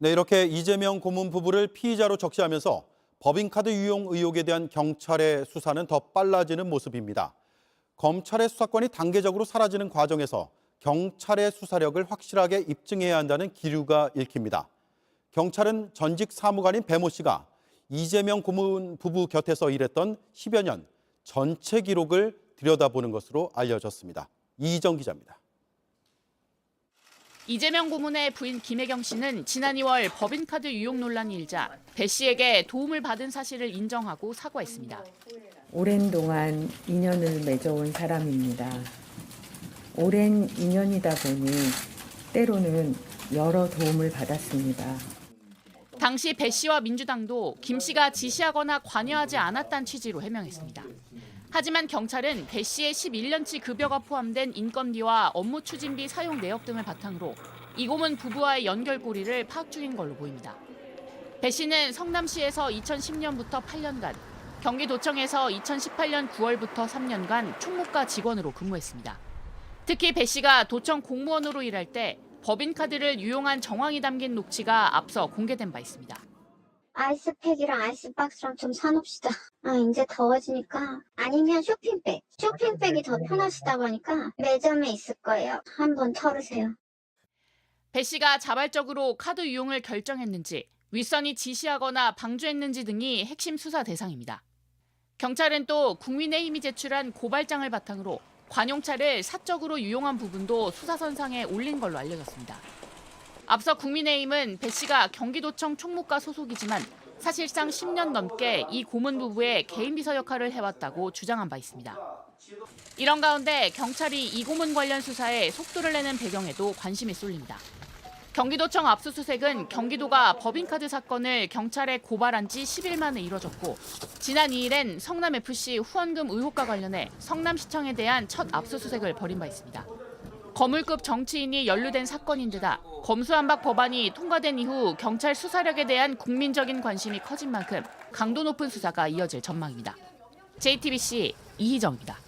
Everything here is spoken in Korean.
네, 이렇게 이재명 고문 부부를 피의자로 적시하면서 법인카드 유용 의혹에 대한 경찰의 수사는 더 빨라지는 모습입니다. 검찰의 수사권이 단계적으로 사라지는 과정에서 경찰의 수사력을 확실하게 입증해야 한다는 기류가 읽힙니다. 경찰은 전직 사무관인 배모 씨가 이재명 고문 부부 곁에서 일했던 10여 년 전체 기록을 들여다보는 것으로 알려졌습니다. 이희정 기자입니다. 이재명 고문의 부인 김혜경 씨는 지난 2월 법인카드 유용 논란이 일자 배 씨에게 도움을 받은 사실을 인정하고 사과했습니다. 오랜 동안 인연을 맺어온 사람입니다. 오랜 인연이다 보니 때로는 여러 도움을 받았습니다. 당시 배 씨와 민주당도 김 씨가 지시하거나 관여하지 않았다는 취지로 해명했습니다. 하지만 경찰은 배 씨의 11년치 급여가 포함된 인건비와 업무 추진비 사용 내역 등을 바탕으로 이고문 부부와의 연결고리를 파악 중인 걸로 보입니다. 배 씨는 성남시에서 2010년부터 8년간, 경기도청에서 2018년 9월부터 3년간 총무과 직원으로 근무했습니다. 특히 배 씨가 도청 공무원으로 일할 때 법인카드를 유용한 정황이 담긴 녹취가 앞서 공개된 바 있습니다. 아이스팩이랑 아이스박스랑 좀 사놓읍시다. 아, 이제 더워지니까. 아니면 쇼핑백. 쇼핑백이 더 편하시다고 하니까 매점에 있을 거예요. 한번 털으세요. 배 씨가 자발적으로 카드 유용을 결정했는지 윗선이 지시하거나 방조했는지 등이 핵심 수사 대상입니다. 경찰은 또 국민의힘이 제출한 고발장을 바탕으로 관용차를 사적으로 유용한 부분도 수사선상에 올린 걸로 알려졌습니다. 앞서 국민의힘은 배 씨가 경기도청 총무과 소속이지만 사실상 10년 넘게 이 고문 부부의 개인 비서 역할을 해왔다고 주장한 바 있습니다. 이런 가운데 경찰이 이 고문 관련 수사에 속도를 내는 배경에도 관심이 쏠립니다. 경기도청 압수수색은 경기도가 법인카드 사건을 경찰에 고발한 지 10일 만에 이뤄졌고 지난 2일엔 성남FC 후원금 의혹과 관련해 성남시청에 대한 첫 압수수색을 벌인 바 있습니다. 거물급 정치인이 연루된 사건인데다 검수안박 법안이 통과된 이후 경찰 수사력에 대한 국민적인 관심이 커진 만큼 강도 높은 수사가 이어질 전망입니다. JTBC 이희정입니다.